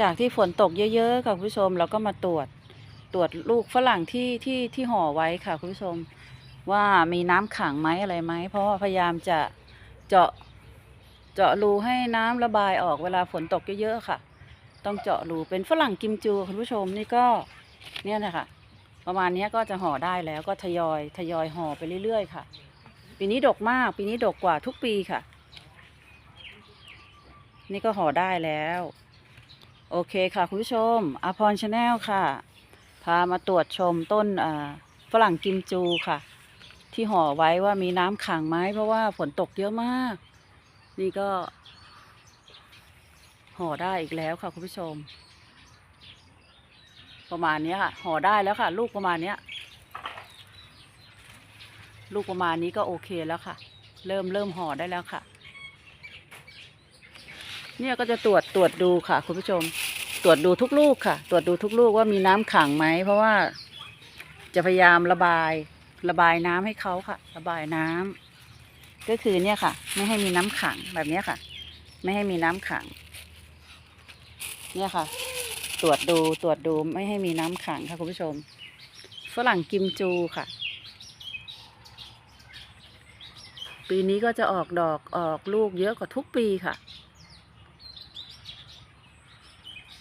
จากที่ฝนตกเยอะๆค่ะคุณผู้ชมเราก็มาตรวจตรวจลูกฝรั่งที่ที่ที่ห่อไว้ค่ะคุณผู้ชม ว่ามีน้ำขังไหมอะไรไหมเพราะว่าพยายามจะเจาะเจาะรูให้น้ำระบายออกเวลาฝนตกเยอะๆค่ะ ต้องเจาะรูเป็นฝรั่งกิมจูคุณผู้ชมนี่ก็เนี่ยนะคะประมาณนี้ก็จะห่อได้แล้วก็ทยอยทยอยห่อไปเรื่อยๆค่ะ ปีนี้ดกมาก ปีนี้ดกกว่าทุกปีค่ะ นี่ก็ห่อได้แล้ว โอเคค่ะ คุณผู้ชมอภรชาแนลค่ะ พามาตรวจชมต้นฝรั่งกิมจูค่ะ ที่ห่อไว้ว่ามีน้ำขังไหมเพราะว่าฝนตกเยอะมาก นี่ก็ ห่อได้อีกแล้วค่ะ คุณผู้ชม ประมาณนี้ค่ะห่อได้แล้วค่ะ ลูกประมาณนี้ลูกประมาณนี้ก็โอเคแล้วค่ะ เริ่มเริ่มห่อได้แล้วค่ะ เนี่ยก็จะตรวจตรวจดูค่ะ คุณผู้ชม ตรวจดูทุกลูกค่ะ ตรวจดูทุกลูกว่ามีน้ำขังไหม เพราะว่าจะพยายามระบายระบายน้ำให้เขาค่ะ ระบายน้ำก็คือเนี่ยค่ะ ไม่ให้มีน้ำขังแบบเนี้ยค่ะ ไม่ให้มีน้ำขัง เนี่ยค่ะ ตรวจดูตรวจดูไม่ให้มีน้ำขังค่ะคุณผู้ชม ฝรั่งกิมจูค่ะ ปีนี้ก็จะออกดอกออกลูกเยอะกว่าทุกปีค่ะ